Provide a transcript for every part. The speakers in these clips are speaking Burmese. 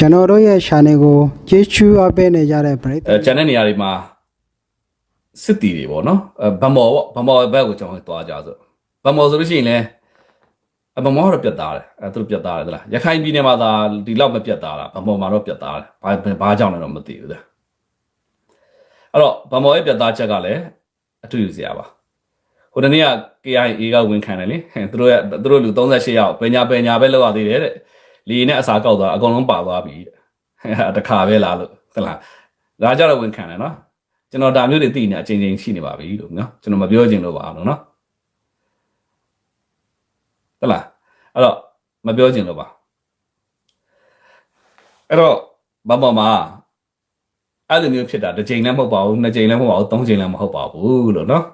ကျွန်တော်တို့ရဲ့ channel ကိုကျေးဇူးအပ်ပေးနေကြတဲ့ပရိသတ်အဲကျန်တဲ့နေရာတွေမှာစစ်တီတွေပေါ့နော်အဲဗမော်ပေါ့ဗမော်ဘက်ကိုကျွန်တော်သွားကြဆိုဗမော်ဆိုလို့ရှိရင်လည်းအဗမော်ကတော့ပြတ်သားတယ်အဲသူတို့ပြတ်သားတယ်သလားရခိုင်ပြည်နယ်မှာသာဒီလောက်မပြတ်သားတာဗမော်မှာတော့ပြတ်သားတယ်ဘာဘာကြောင့်လဲတော့မသိဘူးတဲ့အဲ့တော့ဗမော်ရဲ့ပြတ်သားချက်ကလည်းအထူးယူစရာပါဟိုတနေ့က KIA ကဝင်ခံတယ်လေသူတို့ရဲ့သူတို့လူ38ယောက်ပညာပညာပဲလောက်ရသေးတယ်တဲ့ လီနဲ့အစာကောက်သွားအကုန်လုံးပါသွားပြီတဲ့တခါပဲလားလို့သလားဒါကြတော့ဝင်ခံတယ်နော်ကျွန်တော်ဒါမျိုးတွေသိနေအချိန်ချင်းရှိနေပါပြီလို့နော်ကျွန်တော်မပြောချင်လို့ပါအောင်နော်သလားအဲ့တော့မပြောချင်လို့ပါအဲ့တော့ဘာမှမအဲ့လိုမျိုးဖြစ်တာတစ်ချိန်လည်းမဟုတ်ပါဘူးနှစ်ချိန်လည်းမဟုတ်ပါဘူးသုံးချိန်လည်းမဟုတ်ပါဘူးလို့နော်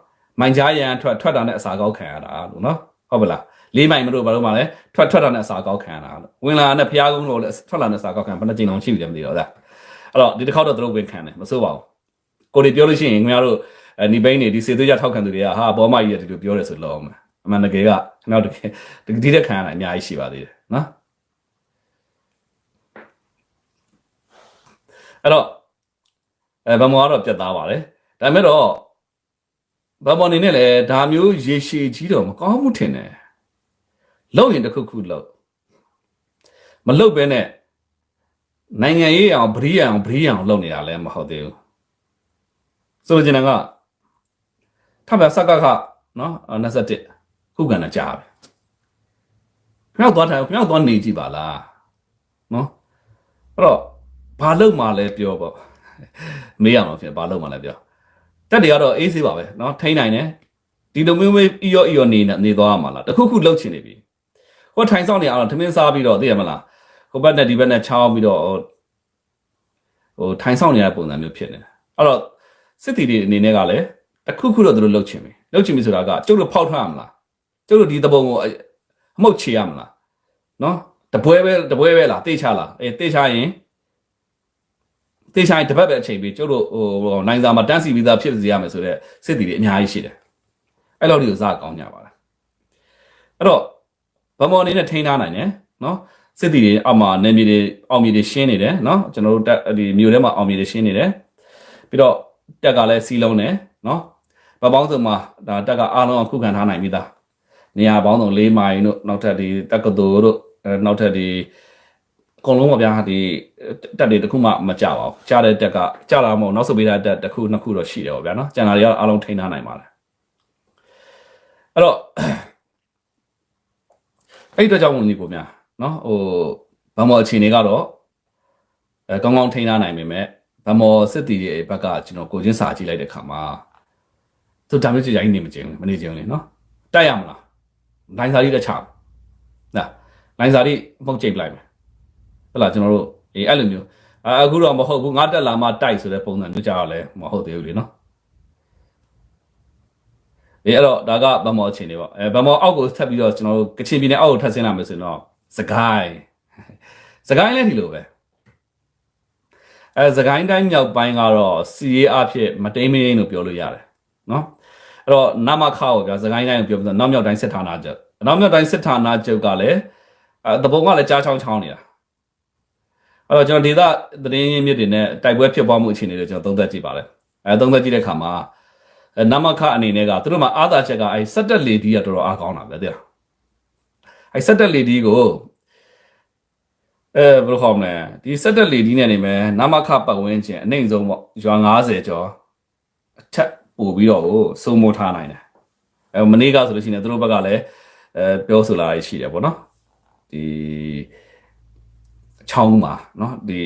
မိုင်ကြားရန်ထွက်ထွက်တာနဲ့အစာကောက်ခံရတာလို့နော်ဟုတ်ပလား လေးမိုင်မလို့ဘာလို့မှလဲထွက်ထွက်တာနဲ့အစာကောက်ခံရတာလို့ဝင်လာတဲ့ဖျားကုန်းလို့လည်းထွက်လာတဲ့အစာကောက်ခံဘယ်နှချိန်တောင်ရှိပြီလဲမသိတော့ဒါအဲ့တော့ဒီတစ်ခေါက်တော့သူတို့ဝင်ခံတယ်မစိုးပါဘူးကိုတွေပြောလို့ရှိရင်ခင်ဗျားတို့အဲဒီဘိန်းတွေဒီစေသွေးကြထောက်ခံသူတွေကဟာဘောမကြီးရဒီလိုပြောတယ်ဆိုလို့အောင်မယ်အမှန်တကယ်ကကျွန်တော်တကယ်ဒီတဲ့ခံရတာအများကြီးရှိပါသေးတယ်နော်အဲ့တော့အဲဗမောကတော့ပြတ်သားပါတယ်ဒါပေမဲ့တော့ဗမောအနေနဲ့လည်းဒါမျိုးရေရှည်ကြီးတော့မကောင်းဘူးထင်တယ် လောက်ရင်တစ်ခုခုလောက်မလောက်ပဲနဲ့နိုင်ငံရေးအောင်ဗြိယအောင်ဗြိယအောင်လုပ်နေတာလည်းမဟုတ်သေးဘူးဆိုလိုချင်တာကထပ်ပြစက်ကခနော်21ခုကန်တာကြားပဲခရောက်သွားတယ်ခရောက်သွားနေကြည့်ပါလားနော်အဲ့တော့ဘာလုပ်မှလဲပြောပေါ့မေးရမှာဖြစ်ဘာလုပ်မှလဲပြောတက်တွေကတော့အေးဆေးပါပဲနော်ထိန်းနိုင်တယ်ဒီလိုမျိုးမျိုးအီရောအီရောနေနေနေသွားမှာလားတခုခုလှုပ်ချင်နေပြီ ဟိုထိုင်ဆောင်နေအောင်ထမင်းစားပြီးတော့သိရမလားဟိုဘက်နဲ့ဒီဘက်နဲ့ချောင်းပြီးတော့ဟိုထိုင်ဆောင်နေတဲ့ပုံစံမျိုးဖြစ်နေတယ်အဲ့တော့စစ်တီတွေအနေနဲ့ကလည်းတခုခုတော့သူတို့လှုပ်ချင်ပြီလှုပ်ချင်ပြီဆိုတာကကျုပ်တို့ဖောက်ထားရမလားကျုပ်တို့ဒီတပုံကိုအမှုတ်ချေရမလားနော်တပွဲပဲတပွဲပဲလားတေးချလားအေးတေးချရင်တေးချရင်တစ်ပတ်ပဲအချိန်ပြီးကျုပ်တို့ဟိုနိုင်စာမှာတန်းစီပြီးသားဖြစ်စီရမယ်ဆိုတော့စစ်တီတွေအများကြီးရှိတယ်အဲ့လိုတွေကိုစားကောင်းကြပါလားအဲ့တော့ ဗမော်အနေနဲ့ထိန်းထားနိုင်တယ်နော်စစ်တီတွေအောက်မှာနေမြေတွေအောင်မြေတွေရှင်းနေတယ်နော်ကျွန်တော်တို့တက်ဒီမြို့ထဲမှာအောင်မြေတွေရှင်းနေတယ်ပြီးတော့တက်ကလည်းစီလုံးတယ်နော်ဗပေါင်းစုံမှာဒါတက်ကအားလုံးအခုခံထားနိုင်ပြီသားနေရာပေါင်းစုံ၄မိုင်တို့နောက်ထပ်ဒီတက်ကတူတို့အဲနောက်ထပ်ဒီအကုန်လုံးပါဗျာဒီတက်တွေတစ်ခုမှမကြပါဘူးကြားတဲ့တက်ကကြလာမဟုတ်နောက်ဆုတ်ပေးတဲ့တက်တစ်ခုနှစ်ခုတော့ရှိတယ်ပေါ့ဗျာနော်ကျန်တာတွေကတော့အားလုံးထိန်းထားနိုင်ပါတယ်အဲ့တော့ အဲ့ဒီတော့ကြောင့်ညီကိုများနော်ဟိုဗမော်အခြေအနေကတော့အဲကောင်းကောင်းထိန်းထားနိုင်ပေမဲ့ဗမော်စစ်တီရဲ့ဘက်ကကျွန်တော်ကိုချင်းစာကြည့်လိုက်တဲ့ခါမှာသူဒါမျိုးကြိုင်နေမကျင်းဘူးမနေကျင်းဘူးလေနော်တိုက်ရမလားလိုင်းစာလေးတစ်ချာနာလိုင်းစာလေးမှုတ်ကြိတ်ပလိုက်မယ်ဟုတ်လားကျွန်တော်တို့အေးအဲ့လိုမျိုးအာအခုတော့မဟုတ်ဘူးငါတက်လာမှတိုက်ဆိုတဲ့ပုံစံမျိုးကြတော့လဲမဟုတ်သေးဘူးလေနော် ဒီအဲ့တော့ဒါကဗမော်အခြေအနေပေါ့အဲဗမော်အောက်ကိုထပ်ပြီးတော့ကျွန်တော်တို့ကချင်ပြည်နယ်အောက်ကိုထပ်ဆင်းလာမယ်ဆိုရင်တော့စကိုင်းစကိုင်းလည်းဒီလိုပဲအဲစကိုင်းတိုင်းမြောက်ပိုင်းကတော့စီရေးအဖြစ်မတိမ်မရင်းလို့ပြောလို့ရတယ်နော်အဲ့တော့နမခါကိုဗျာစကိုင်းတိုင်းကိုပြောပြီးတော့နောက်မြောက်တိုင်းစစ်ဌာနချုပ်နောက်မြောက်တိုင်းစစ်ဌာနချုပ်ကလည်းအဲတပုံကလည်းကြားချောင်းချောင်းနေတာအဲ့တော့ကျွန်တော်ဒေသသတင်းရင်းမြစ်တွေနဲ့တိုက်ပွဲဖြစ်ပွားမှုအခြေအနေတွေကျွန်တော်သုံးသပ်ကြည့်ပါလေအဲသုံးသပ်ကြည့်တဲ့အခါမှာအဲ နမခအနေနဲ့ကသူတို့မှာအာသာချက်ကအဲစက်တက်လေဒီကတော်တော်အားကောင်းတာပဲတဲ့အဲစက်တက်လေဒီကိုအဲဘယ်လိုခေါ်မလဲဒီစက်တက်လေဒီနဲ့နေမယ်နမခပတ်ဝန်းကျင်အနိုင်ဆုံးပေါ့ရွာ90ကျော်အထက်ပို့ပြီးတော့စုံမိုးထားနိုင်တယ်အဲမနေ့ကဆိုလို့ရှိရင်သူတို့ဘက်ကလည်းအဲပြောဆိုလာရရှိတယ်ပေါ့နော်ဒီချောင်းမှာနော်ဒီ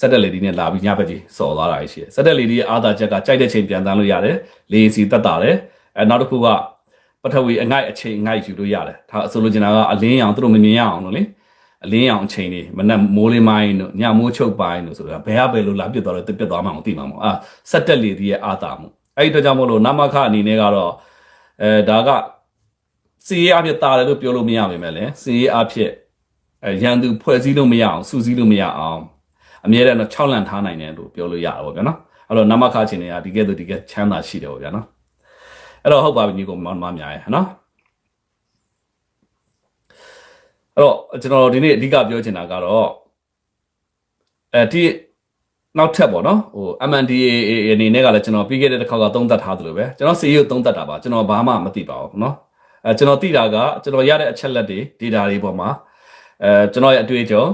စက်တက်လေဒီနဲ့လာပြီးညဘက်ကြီးစော်သွားတာရှိတယ်စက်တက်လေဒီရဲ့အာသာချက်ကကြိုက်တဲ့ချိန်ပြန်တန်းလို့ရတယ်လေစီတက်တာတယ်အဲနောက်တစ်ခုကပထဝီအငိုက်အချိန်အငိုက်ယူလို့ရတယ်ဒါအဆိုလိုချင်တာကအလင်းရောင်သူတို့မမြင်ရအောင်လို့လေအလင်းရောင်အချိန်တွေမနဲ့မိုးလင်းပိုင်းတို့ညမိုးချုပ်ပိုင်းတို့ဆိုတာဘယ်ကပဲလို့လာပြစ်သွားလို့ပြစ်သွားမှမသိမှာမဟုတ်အာစက်တက်လေဒီရဲ့အာသာမှုအဲ့ဒီတော့ကြောင့်မို့လို့နမခအနေနဲ့ကတော့အဲဒါကစီရေးအဖြစ်တာတယ်လို့ပြောလို့မရပါပဲလေစီရေးအဖြစ်အဲရန်သူဖွဲ့စည်းလို့မရအောင်စူးစီးလို့မရအောင် အမြဲတမ်းတော့6လန့်ထားနိုင်တယ်လို့ပြောလို့ရတာပေါ့ဗျာနော်အဲ့တော့နမခချင်းတွေကဒီကဲတော့ဒီကဲချမ်းသာရှိတယ်ပေါ့ဗျာနော်အဲ့တော့ဟုတ်ပါပြီညီကောင်မောင်မများရဲ့နော်အဲ့တော့ကျွန်တော်ဒီနေ့အဓိကပြောချင်တာကတော့အဲဒီနောက်ထပ်ပေါ့နော်ဟို MNDA အနေနဲ့ကလည်းကျွန်တော်ပြီးခဲ့တဲ့တစ်ခါကသုံးသပ်ထားသလိုပဲကျွန်တော်စီရုပ်သုံးသပ်တာပါကျွန်တော်ဘာမှမသိပါဘူးနော်အဲကျွန်တော်သိတာကကျွန်တော်ရတဲ့အချက်လက်တွေ data တွေပေါ်မှာအဲကျွန်တော်ရဲ့အတွေ့အကြုံ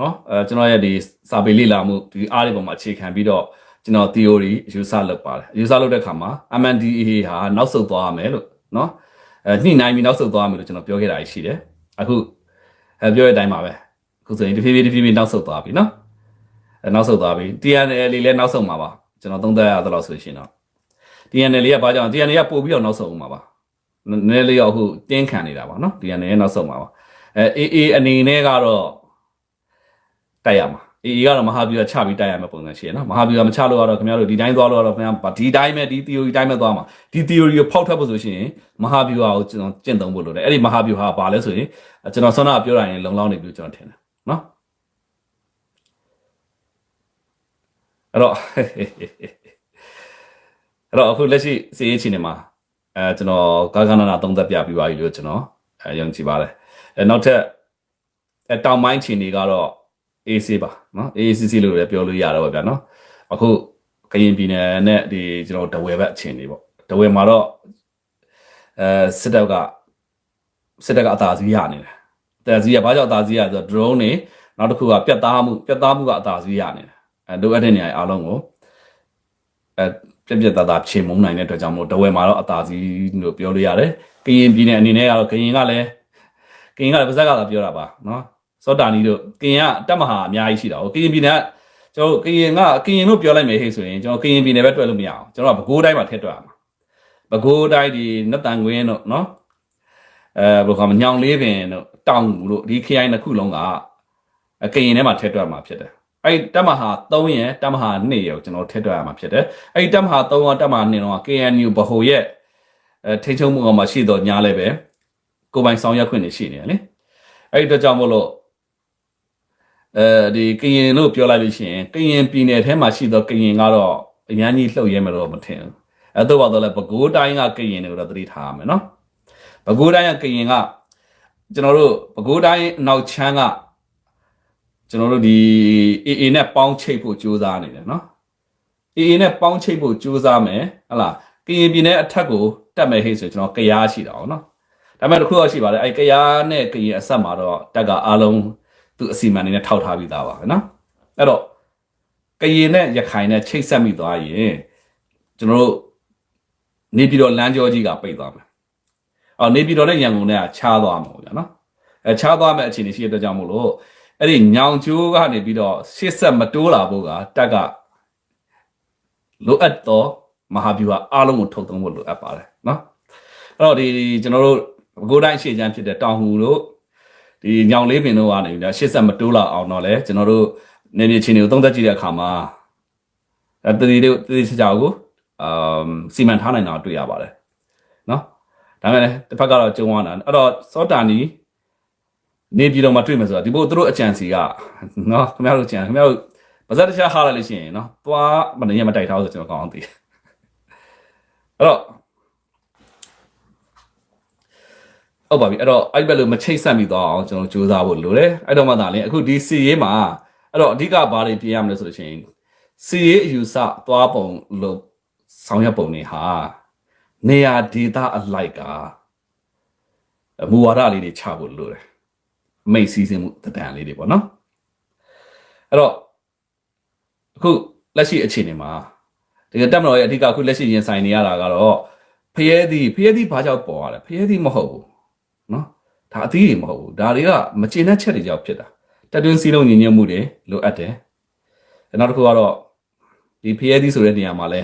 နော်အဲကျွန်တော်ရဲ့ဒီစာပေလေ့လာမှုဒီအားတွေပေါ်မှာအခြေခံပြီးတော့ကျွန်တော် theory ယူဆလုပ်ပါတယ်ယူဆလုပ်တဲ့အခါမှာ MNDA ဟာနောက်ဆုတ်သွားရမယ်လို့နော်အဲညှိနှိုင်းပြီးနောက်ဆုတ်သွားရမယ်လို့ကျွန်တော်ပြောခဲ့တာရှိတယ်အခုအဲပြောတဲ့အတိုင်းပါပဲအခုဆိုရင်တဖြည်းဖြည်းတဖြည်းဖြည်းနောက်ဆုတ်သွားပြီနော်အဲနောက်ဆုတ်သွားပြီ TNL လေးလည်းနောက်ဆုတ်မှာပါကျွန်တော်သုံးသပ်ရသလောက်ဆိုရှင်တော့ TNL လေးကဘာကြောင့် TNL ကပို့ပြီးတော့နောက်ဆုတ်မှာပါနည်းနည်းလေးတော့အခုတင်းခံနေတာပါနော် TNL ရဲ့နောက်ဆုတ်မှာပါအဲ AA အနေနဲ့ကတော့ တိုက်ရမှာ AA ကတော့မဟာဗျူဟာချပြီးတိုက်ရမယ့်ပုံစံရှိရနော်မဟာဗျူဟာမချလို့ကတော့ခင်ဗျားတို့ဒီတိုင်းသွားလို့ကတော့ခင်ဗျားဒီတိုင်းပဲဒီ theory တိုင်းပဲသွားမှာဒီ theory ကိုဖောက်ထွက်ဖို့ဆိုရှင်မဟာဗျူဟာကိုကျွန်တော်ကျင့်သုံးဖို့လိုတယ်အဲ့ဒီမဟာဗျူဟာကဘာလဲဆိုရင်ကျွန်တော်ဆွမ်းနာပြောရရင်လုံလောက်နေပြီကျွန်တော်ထင်တယ်နော်အဲ့တော့အဲ့တော့အခုလက်ရှိစီးရေးချင်းနေမှာအဲကျွန်တော်ကာကနာနာသုံးသက်ပြပြီးပါပြီလို့ကျွန်တော်အဲယုံကြည်ပါတယ်အဲနောက်ထပ်အဲတောင်ပိုင်းချင်းတွေကတော့ AC ပါနော် ACC လို့လည်းပြောလို့ရတော့ဗျာနော်အခုကရင်ပြည်နယ်နဲ့ဒီကျွန်တော်ဒဝဲဘက်အခြေအနေပေါ့ဒဝဲမှာတော့အဲစစ်တပ်ကစစ်တပ်ကအသာစီးရနေတယ်အသာစီးရဘာကြောင့်အသာစီးရဆိုတော့ drone တွေနောက်တစ်ခုကပြတ်သားမှုပြတ်သားမှုကအသာစီးရနေတယ်အဲလိုအပ်တဲ့နေရာအားလုံးကိုအဲပြက်ပြက်သားသားဖြေမုံနိုင်တဲ့အတွက်ကြောင့်မို့တဝဲမှာတော့အသာစီးလို့ပြောလို့ရတယ်။ကရင်ပြည်နယ်အနေနဲ့ကတော့ကရင်ကလည်းကရင်ကလည်းပါဇက်ကသာပြောတာပါနော်။ စောတာနီတို့ကရင်ကတက်မဟာအများကြီးရှိတာ။ကရင်ပြည်နယ်ကကျွန်တော်ကရင်ကကရင်လို့ပြောလိုက်မယ်ဟဲ့ဆိုရင်ကျွန်တော်ကရင်ပြည်နယ်ပဲတွက်လို့မရအောင်။ကျွန်တော်ကပဲခူးတိုင်းမှာထည့်တွက်ရမှာ။ပဲခူးတိုင်းဒီနတ်တန်ကွင်းတို့နော်။အဲဘယ်လိုခေါ်မညောင်လေးပင်တို့တောင်ငူတို့ဒီခရိုင်တစ်ခုလုံးကအကရင်ထဲမှာထည့်တွက်မှာဖြစ်တယ်။အဲ့ဒီတက်မဟာ3ရယ်တက်မဟာ2ရယ်ကိုကျွန်တော်ထည့်တွက်ရမှာဖြစ်တယ်။အဲ့ဒီတက်မဟာ3ရောတက်မဟာ2ရော KNU ဗဟိုရဲ့အဲထိန်းချုပ်မှုအောက်မှာရှိတော့ညားလဲပဲကိုယ်ပိုင်ဆောင်ရွက်ခွင့်နေရှိနေတယ်လေ။အဲ့ဒီအတွက်ကြောင့်မို့လို့ အဲဒီကရင်လို့ပြောလိုက်လို့ရှိရင်ကရင်ပြည်နယ်ထဲမှာရှိတော့ကရင်ကတော့အရန်ကြီးလှုပ်ရဲမလို့မထင်ဘူး။အဲ့တော့ပါတော့လဲပဲခူးတိုင်းကကရင်တွေကိုတော့သတိထားရမယ်နော်။ပဲခူးတိုင်းကကရင်ကကျွန်တော်တို့ပဲခူးတိုင်းအနောက်ချမ်းကကျွန်တော်တို့ဒီ AA နဲ့ပေါင်းချိတ်ဖို့ကြိုးစားနေတယ်နော် AA နဲ့ပေါင်းချိတ်ဖို့ကြိုးစားမယ်ဟလာကရင်ပြည်နယ်အထက်ကိုတက်မယ်ဟိတ်ဆိုကျွန်တော်ကရားရှိတာ哦နော်ဒါပေမဲ့တစ်ခုတော့ရှိပါတယ်အဲကရားနဲ့ကရင်အဆက်မှာတော့တက်ကအားလုံး သူအစီအမံနေနဲ့ထောက်ထားပြီးသားပါပဲနော်အဲ့တော့ကရင်နဲ့ရခိုင်နဲ့ချိတ်ဆက်မိသွားရင်ကျွန်တော်တို့နေပြည်တော်လမ်းကြောကြီးကပိတ်သွားမယ်အော်နေပြည်တော်နဲ့ရန်ကုန်နဲ့ကခြားသွားမှာပေါ့ဗျာနော်အဲခြားသွားမဲ့အခြေအနေရှိတဲ့အတွက်ကြောင့်မို့လို့အဲ့ဒီညောင်ကျိုးကနေပြီးတော့ရှစ်ဆက်မတိုးလာဖို့ကတက်ကလိုအပ်တော့မဟာဗျူဟာအားလုံးကိုထုတ်သုံးဖို့လိုအပ်ပါတယ်နော်အဲ့တော့ဒီကျွန်တော်တို့ဘကိုးတိုင်းရှေ့ချမ်းဖြစ်တဲ့တောင်ဟူတို့ ဒီညောင်လေးပင်တို့ကနေပြီးတော့ရှစ်ဆက်မတိုးလာအောင်တော့လဲကျွန်တော်တို့နေမြေချင်းတွေကိုသုံးသက်ကြည့်တဲ့အခါမှာအဲတတိတွေတတိချာချာကိုအမ်စီမံထားနိုင်တာတွေ့ရပါတယ်နော်ဒါမဲ့လည်းတစ်ဖက်ကတော့ကျုံသွားတာအဲ့တော့စောတာနီနေပြည်တော်မှာတွေ့မယ်ဆိုတာဒီဘို့သူတို့အကြံစီကနော်ခင်ဗျားတို့ကြံခင်ဗျားတို့ပါဇက်တခြားဟားလိုက်လို့ရှိရင်နော်သွားမနေရမတိုက်ထားလို့ဆိုကျွန်တော်ကောင်းအောင်သိတယ်အဲ့တော့ ဟုတ်ပါပြီအဲ့တော့အဲ့ဘက်လိုမချိတ်ဆက်မိသွားအောင်ကျွန်တော်စူးစမ်းဖို့လိုတယ်အဲ့တော့မှသာလေအခုဒီစီရေးမှာအဲ့တော့အဓိကဘာတွေပြင်ရမလဲဆိုလို့ရှိရင်စီရေးအယူဆသွားပုံလို့ဆောင်ရွက်ပုံတွေဟာနေရာဒေသအလိုက်ကမူဝါဒလေးတွေချဖို့လိုတယ်မိတ်စီးစင်းမှုတံလေးတွေပေါ့နော်အဲ့တော့အခုလက်ရှိအခြေအနေမှာတကယ်တက်မတော်ရဲ့အဓိကအခုလက်ရှိရင်ဆိုင်နေရတာကတော့ဖျဲသည်ဖျဲသည်ဘာကြောင့်ပေါ်ရလဲဖျဲသည်မဟုတ်ဘူး နော်ဒါအသီးတွေမဟုတ်ဘူးဒါတွေကမကျေနပ်ချက်တွေကြောင့်ဖြစ်တာတက်တွင်းစည်းလုံးညီညွတ်မှုတွေလိုအပ်တယ်နောက်တစ်ခုကတော့ဒီဖျဲသည်ဆိုတဲ့နေရာမှာလဲ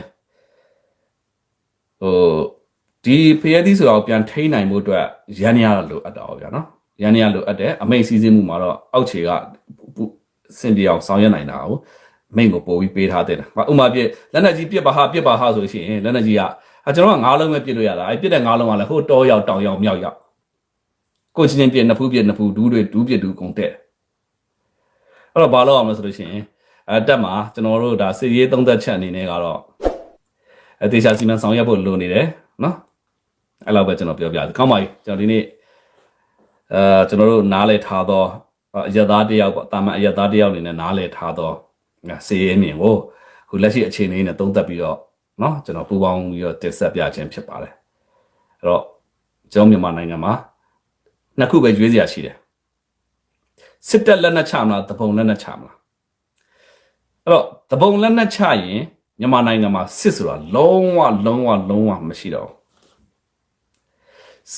ဟိုဒီဖျဲသည်ဆိုတာကိုပြန်ထိန်းနိုင်မှုအတွက်ရန်ရရလိုအပ်တာပေါ့ဗျာနော်ရန်နေရလိုအပ်တယ်အမိတ်စီးစင်းမှုမှာတော့အောက်ခြေကစင်တီအောင်ဆောင်ရွက်နိုင်တာကိုမိတ်ကိုပို့ပြီးပေးထားတဲ့။ဥမာပြလက်နက်ကြီးပြစ်ပါဟာပြစ်ပါဟာဆိုလို့ရှိရင်လက်နက်ကြီးကအကျွန်တော်ကငါးလုံးပဲပြစ်လို့ရတာအဲပြစ်တဲ့ငါးလုံးကလည်းဟိုတောရောက်တောင်ရောက်မြောက်ရောက် ကိုချင်းချင်းပြနှစ်ဖူးပြနှစ်ဖူးဒူးတွေဒူးပြဒူးကုန်တဲ့အဲ့တော့ဘာလို့အောင်လဲဆိုလို့ရှိရင်အဲတက်မှာကျွန်တော်တို့ဒါစည်ရေးသုံးသက်ချက်အနေနဲ့ကတော့အသေးစားစီမံဆောင်ရွက်ဖို့လိုနေတယ်နော်အဲ့လောက်ပဲကျွန်တော်ပြောပြတယ်ကောင်းပါပြီကျွန်တော်ဒီနေ့အဲကျွန်တော်တို့နားလည်ထားသောအယက်သားတယောက်ပေါ့တာမန်အယက်သားတယောက်အနေနဲ့နားလည်ထားသောစည်ရေးအမြင်ကိုခုလက်ရှိအခြေအနေနဲ့သုံးသက်ပြီးတော့နော်ကျွန်တော်ပူပေါင်းပြီးတော့တင်ဆက်ပြခြင်းဖြစ်ပါတယ်အဲ့တော့ကျောင်းမြန်မာနိုင်ငံမှာ နှစ်ခုပဲရွေးစရာရှိတယ်စစ်တပ်လက်နက်ချမလားတပုံလက်နက်ချမလားအဲ့တော့တပုံလက်နက်ချရင်မြန်မာနိုင်ငံမှာစစ်ဆိုတာလုံးဝလုံးဝလုံးဝမရှိတော့ဘူး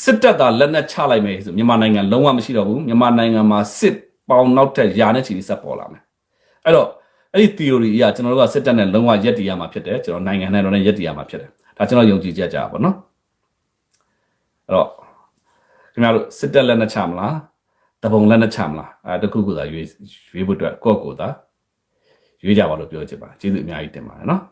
စစ်တပ်ကလက်နက်ချလိုက်မယ်ဆိုမြန်မာနိုင်ငံလုံးဝမရှိတော့ဘူးမြန်မာနိုင်ငံမှာစစ်ပေါင်းနောက်ထပ်ယာနဲ့ချီပြီးဆက်ပေါ်လာမယ်အဲ့တော့အဲ့ဒီ theory အရကျွန်တော်တို့ကစစ်တပ်နဲ့လုံးဝရက်တည်ရမှာဖြစ်တယ်ကျွန်တော်နိုင်ငံနဲ့တော့ရက်တည်ရမှာဖြစ်တယ်ဒါကျွန်တော်ယုံကြည်ချက်ကြပါဘောနော်အဲ့တော့ ခင်ဗျားတို့စစ်တပ်လက်နက်ချမလားတပုံလက်နက်ချမလားအဲတခုခုသာရွေးရွေးဖို့အတွက်ကိုယ့်ကိုယ်သာရွေးကြပါလို့ပြောချင်ပါကျေးဇူးအများကြီးတင်ပါတယ်နော်